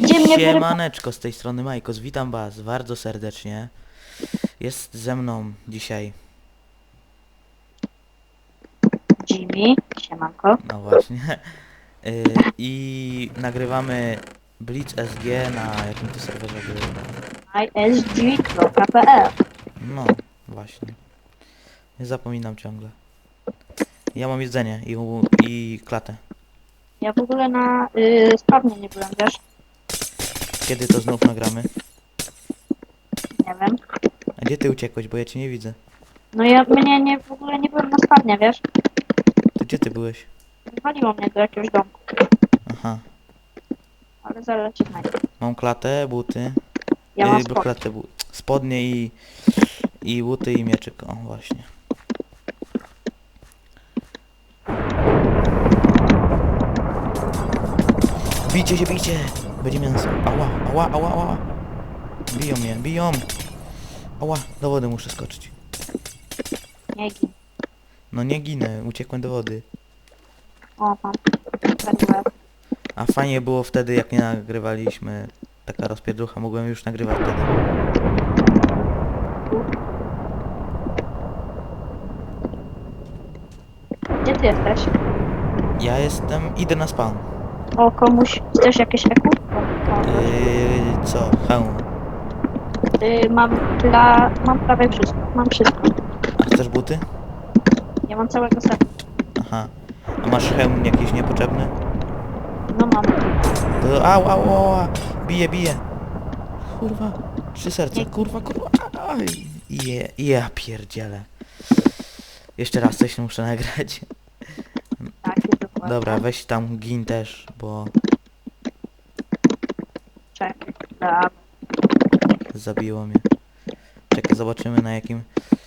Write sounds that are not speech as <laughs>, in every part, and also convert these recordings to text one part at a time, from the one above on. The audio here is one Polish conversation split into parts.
Gdzie mnie wyrywa? Siemaneczko, z tej strony Majkos, witam was bardzo serdecznie. Jest ze mną dzisiaj, Jimmy, siemanko. no właśnie, y, i nagrywamy Blitz SG na jakim to serwerze był. isg.pl No, właśnie. Nie zapominam ciągle. Ja mam jedzenie i, u- i klatę. Ja w ogóle na y, spawnie nie byłem, wiesz? Kiedy to znów nagramy? Nie wiem. A gdzie ty uciekłeś, bo ja cię nie widzę. No ja mnie nie, w ogóle nie byłem na spawnie, wiesz? To gdzie ty byłeś? Wywaliło mnie do jakiegoś domku, Aha. ale zaraz cię znajdę. Mam klatę, buty. Ja Yy, mam bo spokój. klatę, bu- spodnie i, i buty i mieczyk. O, właśnie. Bijcie się, bijcie! Będzie mięso. Ała, ała, ała, ała. Biją mnie, biją. Ała, do wody muszę skoczyć. Nie gin. No nie ginę, uciekłem do wody. O, mam. Perłę. A fajnie było wtedy, jak nie nagrywaliśmy. Taka rozpierdrucha, mogłem już nagrywać wtedy. Gdzie ty jesteś? Ja jestem, idę na spawn. O, komuś chcesz jakieś eku? Yy, co? Hełm. Y, mam dla... mam prawie wszystko. Mam wszystko. A chcesz buty? Ja mam całego seta. Aha. A masz hełm jakiś niepotrzebny? No mam. To au, au, au, au. Bije, bije. Kurwa. Trzy serca. Kurwa, kurwa. Aj. Je, ja pierdzielę. Jeszcze raz coś muszę nagrać. Tak, dokładnie. Dobra, weź tam gin też, bo. Dobra. zabiło mnie. Czekaj, zobaczymy na jakim...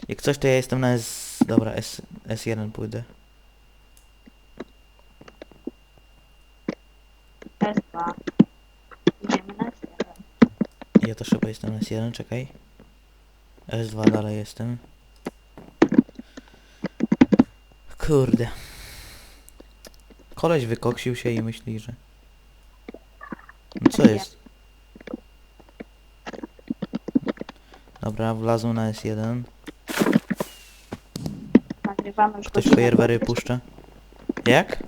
Jak coś, to ja jestem na S... Dobra, S... S1 pójdę. S2. Idziemy na S1. Ja też chyba jestem na S1, czekaj. S2 dalej jestem. Kurde. Koleś wykoksił się i myśli, że... No co jest? Dobra, wlazł na S1. Nagrywamy już Ktoś godzinę fajerwery 20. puszcza. Jak?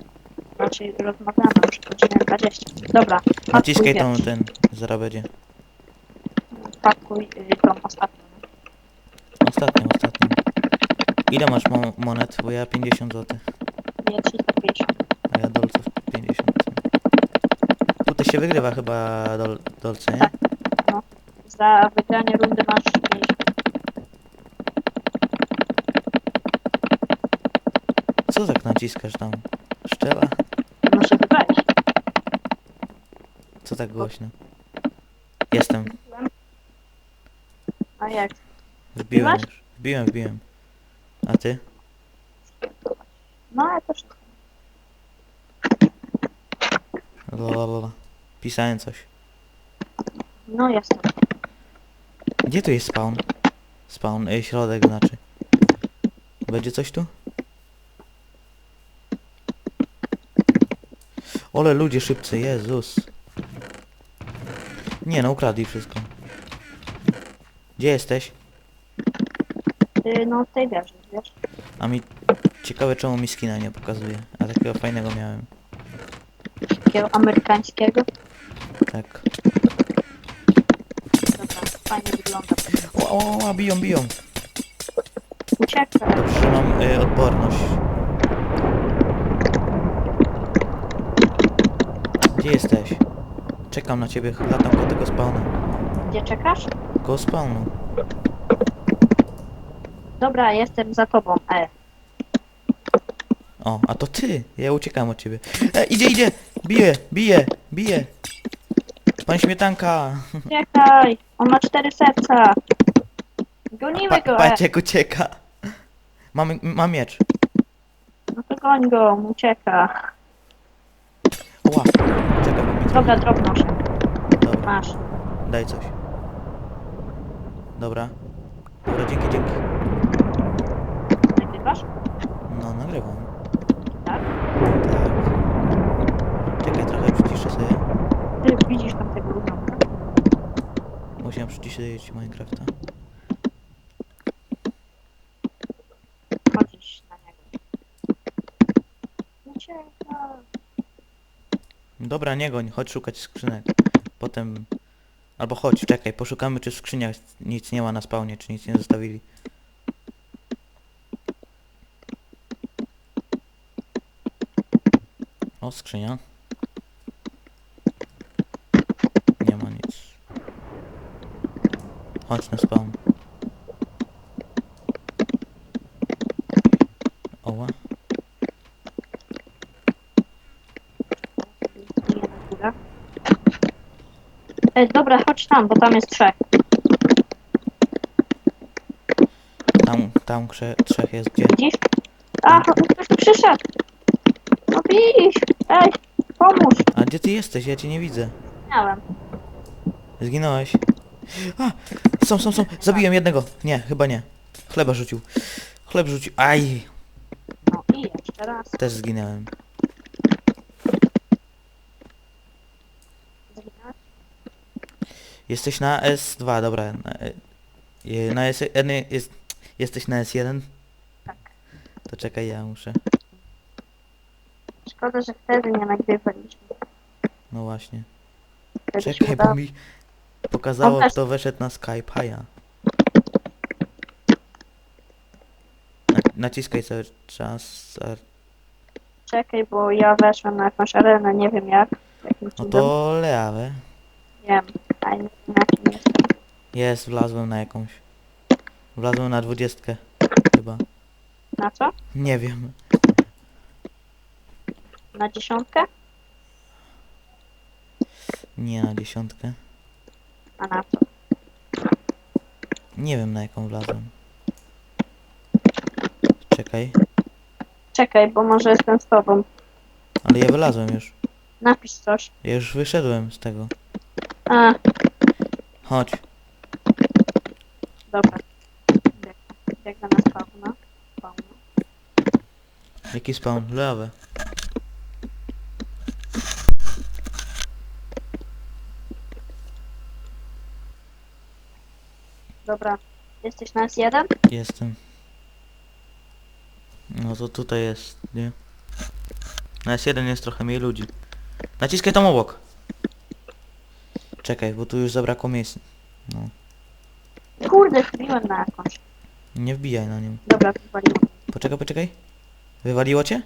Raczej rozmawiamy już godzinę 20. Dobra, Naciskaj pakuj, tą, ten, zaraz będzie. Pakuj y, tą ostatnią. Ostatnią, ostatnią. Ile masz mo monet? Bo ja 50 zł. Nie 350. A ja dolców 50. Tutaj się wygrywa chyba dol dolce, nie? Tak. Za wygranie rundy masz 50. Co tak naciskasz tam? Szczela? Muszę wygrać. Co tak głośno? Jestem. A jak? Wbiłem Wbiłaś? już. Wbiłem, wbiłem. A ty? No ja też. Lalalala. Pisałem coś. No jestem. Gdzie tu jest spawn? Spawn, y, środek znaczy. Będzie coś tu? Ole ludzie szybcy, Jezus. Nie no, ukradli wszystko. Gdzie jesteś? Y, no w tej wieży, wiesz? A mi ciekawe czemu mi skina nie pokazuje. A takiego fajnego miałem. Takiego amerykańskiego. Tak. Wygląda. O, o, o biją, biją. Uciekaj. Dobrze, że mam y, odporność. Gdzie jesteś? Czekam na ciebie, latam po tego spawnu. Gdzie czekasz? Go spawnu. Dobra, jestem za tobą. E. O, a to ty! Ja uciekam od ciebie. E, idzie, idzie! Bije, bije, bije! Pan śmietanka! Uciekaj! On ma cztery serca. Gonimy Pa, go, e. patrz jak ucieka! Mam, mam miecz. No to goń go, on ucieka. Ła! Czekaj, bo mi trochę... Dobra, drobnoż. Dobra, Masz. daj coś. Dobra. Dobra, dzięki, dzięki. Nagrywasz? No, nagrywam. Tak? Tak. Czekaj, trochę przyciszę sobie. Ty widzisz tam tego skrzynia przyciśle ci Minecrafta. Chodzisz na niego. Ucieka. Dobra, nie goń, chodź szukać skrzynek. Potem... Albo chodź, czekaj, poszukamy czy w skrzyniach nic nie ma na spawnie, czy nic nie zostawili. O, skrzynia. Nie ma nic. Chodź na spawn. Oła. Ej, dobra, chodź tam, bo tam jest trzech. Tam, tam krze, trzech jest gdzie? Widzisz? A, ktoś tu przyszedł. No widzisz. Ej, pomóż. A gdzie ty jesteś? Ja cię nie widzę. Miałem. Zginąłeś. A! Są, są, są. Zabiłem jednego. Nie, chyba nie. Chleba rzucił. Chleb rzucił. Aj! No i jeszcze raz. Też zginąłem. Zginąłeś? Jesteś na S2, dobra. Na, e, e, na S1 jest, jesteś na S1? Tak. To czekaj, ja muszę. Szkoda, że wtedy nie nagrywaliśmy. No właśnie. Wtedy się Czekaj, bo udało. mi pokazało, kto weszedł na Skype. Haja. Na, naciskaj cały czas. a- Czekaj, bo ja weszłem na jakąś arenę, nie wiem jak. Jakim No cudem. to leawę. Wiem. A nie wiem jakim jestem. Jest, wlazłem na jakąś. Wlazłem na dwudziestkę. Chyba. Na co? Nie wiem. Na dziesiątkę? Nie na dziesiątkę. A na co? Nie wiem na jaką wlazłem. Czekaj. Czekaj, bo może jestem z tobą. Ale ja wylazłem już. Napisz coś. Ja już wyszedłem z tego. A, Chodź. dobra. Biegnę. Biegnę na spawna. Spawna. Jaki spawn? Lewe. Dobra. Jesteś na S1? Jestem. No to tutaj jest, nie? Na S1 jest trochę mniej ludzi. Naciskaj tam obok. Czekaj, bo tu już zabrakło miejsc. No. Kurde, wbiłem na jakąś. Nie wbijaj na nią. Dobra, wywaliłem. Poczekaj, poczekaj. Wywaliło cię?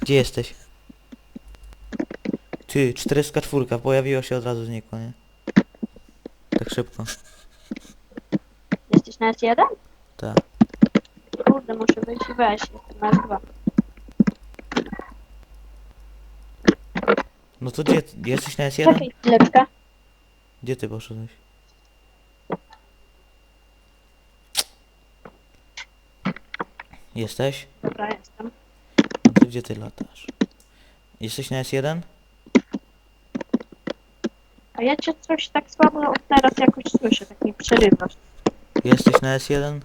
Gdzie jesteś? Ty, 404 pojawiła się od razu znikła, nie? Tak szybko. Jesteś na S1? Tak. Kurde, muszę wyjść i wejść. Jestem na S2. No to gdzie? Jesteś na S1? Czekaj chwileczkę. Gdzie ty poszedłeś? Jesteś? Dobra, jestem. No to gdzie ty latasz? Jesteś na S1? Ja cię coś tak słabo teraz jakoś słyszę, tak mi przerywasz. Jesteś na S1?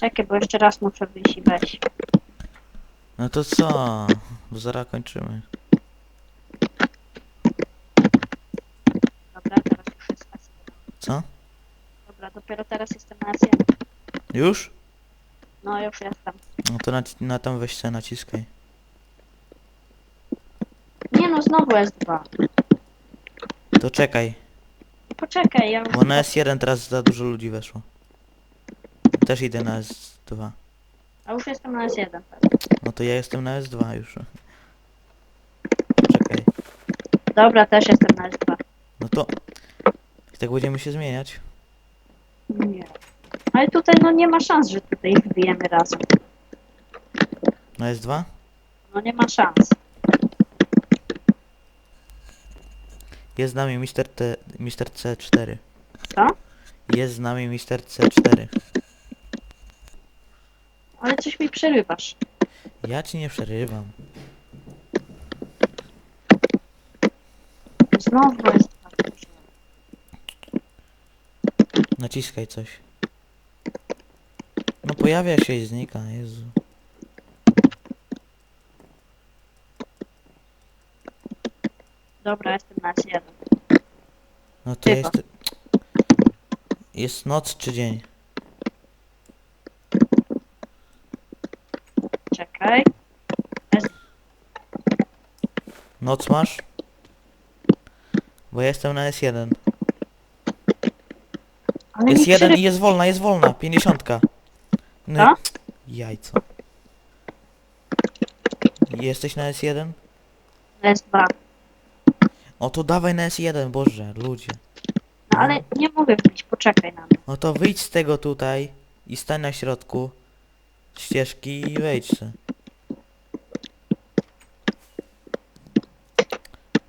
Czekaj, bo jeszcze raz muszę wyjść i wejść. No to co? Bo zaraz kończymy. Dobra, teraz już jest S1. Co? Dobra, dopiero teraz jestem na S1. Już? No już jestem. No to na, na tam weź se naciskaj. Nie no, znowu S2. To czekaj, Poczekaj, ja bo na S1 teraz za dużo ludzi weszło. Też idę na S2. A już jestem na S1. No to ja jestem na S2 już. Czekaj. Dobra, też jestem na S2. No to... I tak będziemy się zmieniać. Nie. Ale tutaj no nie ma szans, że tutaj wbijemy razem. Na S2? No nie ma szans. Jest z nami Mr. T... Mr. C4. Co? Jest z nami Mr. C4. Ale coś mi przerywasz. Ja ci nie przerywam. Znowu S2. Naciskaj coś. No pojawia się i znika, Jezu. Dobra, jestem na S1. No to jest... Jest noc czy dzień? Czekaj. Noc masz? Bo ja jestem na S1. Ale Jest mi jeden i jest wolna, jest wolna. 50. No i... Jajco. Jesteś na S1? S2. O to dawaj na S1, boże, ludzie. No ale nie mogę wbić, poczekaj na mnie. No to wyjdź z tego tutaj i stań na środku ścieżki i wejdź se.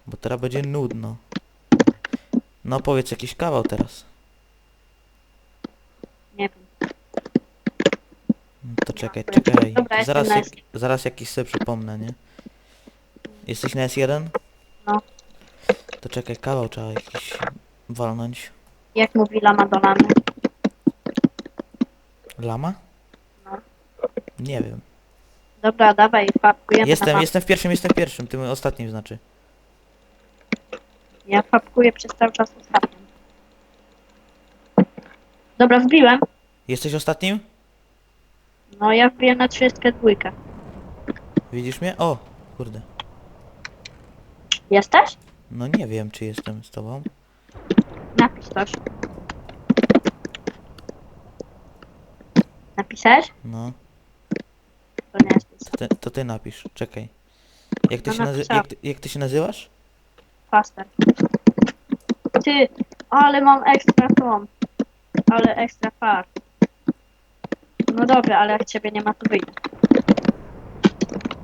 Bo teraz będzie nudno. No powiedz jakiś kawał teraz. Nie wiem. No to czekaj, Dobra, czekaj. jestem zaraz, na jak, zaraz jakiś sobie przypomnę, nie? Jesteś na S1? No. To czekaj, kawał trzeba jakiś walnąć. Jak mówi Lama do Lamy? Lama? No. Nie wiem. Dobra, dawaj, fapkujemy Jestem, na jestem w pierwszym, jestem w pierwszym, tym ostatnim znaczy. Ja fapkuję przez cały czas ostatnim. Dobra, wbiłem. Jesteś ostatnim? No ja wbiłem na 32. Widzisz mnie? O, kurde. Jesteś? No nie wiem, czy jestem z tobą. Napisz coś. Napisałeś? No, To nie jesteś. to ty, to ty napisz. Czekaj. Jak ty, No się nazy- napisałam. jak, ty, jak ty się nazywasz? Faster. Ty, ale mam ekstra tom. Ale ekstra far. No dobra, ale jak ciebie nie ma, to wyjdę.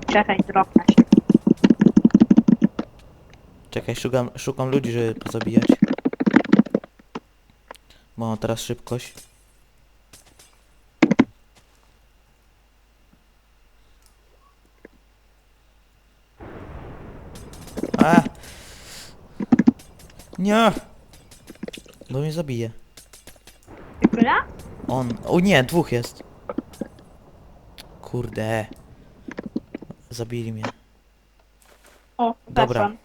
Czekaj, dropnę się. Czekaj, szukam, szukam ludzi, żeby pozabijać. Bo mam teraz szybkość. A! Nie! Bo mnie zabije. Ja? On. O nie, dwóch jest. Kurde. Zabili mnie. O, Dobra. weszłam.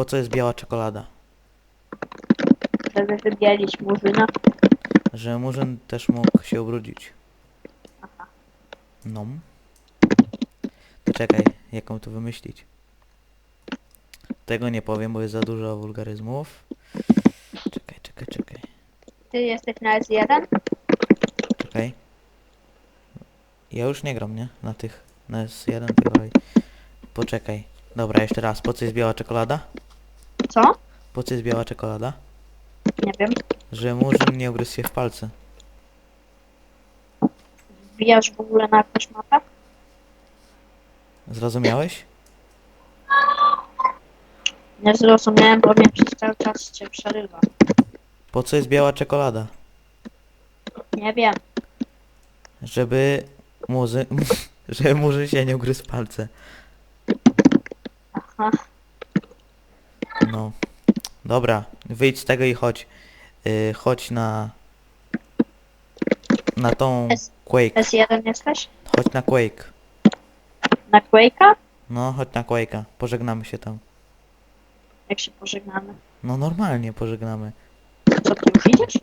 Po co jest biała czekolada? Żeby wybielić murzyna. Że murzyn też mógł się ubrudzić. No. To czekaj, jaką tu wymyślić. Tego nie powiem, bo jest za dużo wulgaryzmów. Czekaj, czekaj, czekaj. Ty jesteś na S1? Czekaj. Ja już nie gram, nie? Na tych. Na S1 tak dalej. Poczekaj. Dobra, jeszcze raz. Po co jest biała czekolada? Co? Po co jest biała czekolada? Nie wiem. Że murzyn nie ugryzł się w palce. Wbijasz w ogóle na jakąś mapę? Zrozumiałeś? Nie zrozumiałem, bo mnie przez cały czas cię przerywa. Po co jest biała czekolada? Nie wiem. Żeby muzy... <laughs> żeby murzyn się nie ugryzł w palce. Aha. No. Dobra, wyjdź z tego i chodź. Yy, chodź na... Na tą S- Quake. S1 jesteś? Chodź na Quake. Na Quake'a? No, chodź na Quake'a. Pożegnamy się tam. Jak się pożegnamy? No normalnie pożegnamy. Co, ty już idziesz?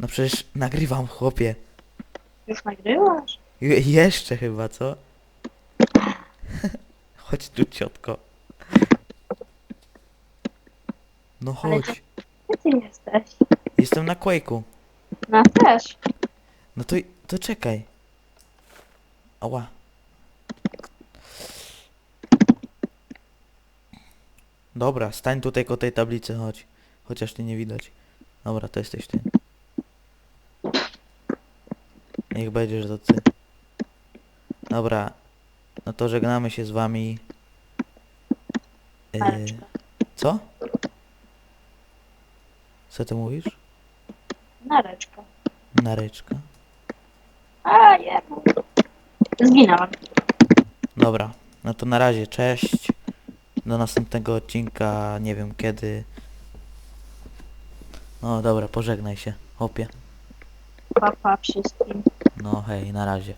No przecież nagrywam, chłopie. Już nagrywasz? Je jeszcze chyba, co? <laughs> chodź tu, ciotko. No Ale chodź. Gdzie ty jesteś? Jestem na Quake'u. No też. No to, to czekaj. Ała. Dobra, stań tutaj koło tej tablicy, chodź. Chociaż ty nie widać. Dobra, to jesteś ty. Niech będzie, że to ty. Dobra. No to żegnamy się z wami. Yy, co? Co ty mówisz? Nareczka. Naryczka. A, jemu. Zginąłem. Dobra, no to na razie, cześć. Do następnego odcinka, nie wiem kiedy. No dobra, pożegnaj się, hopie. Papa wszystkim. No hej, na razie.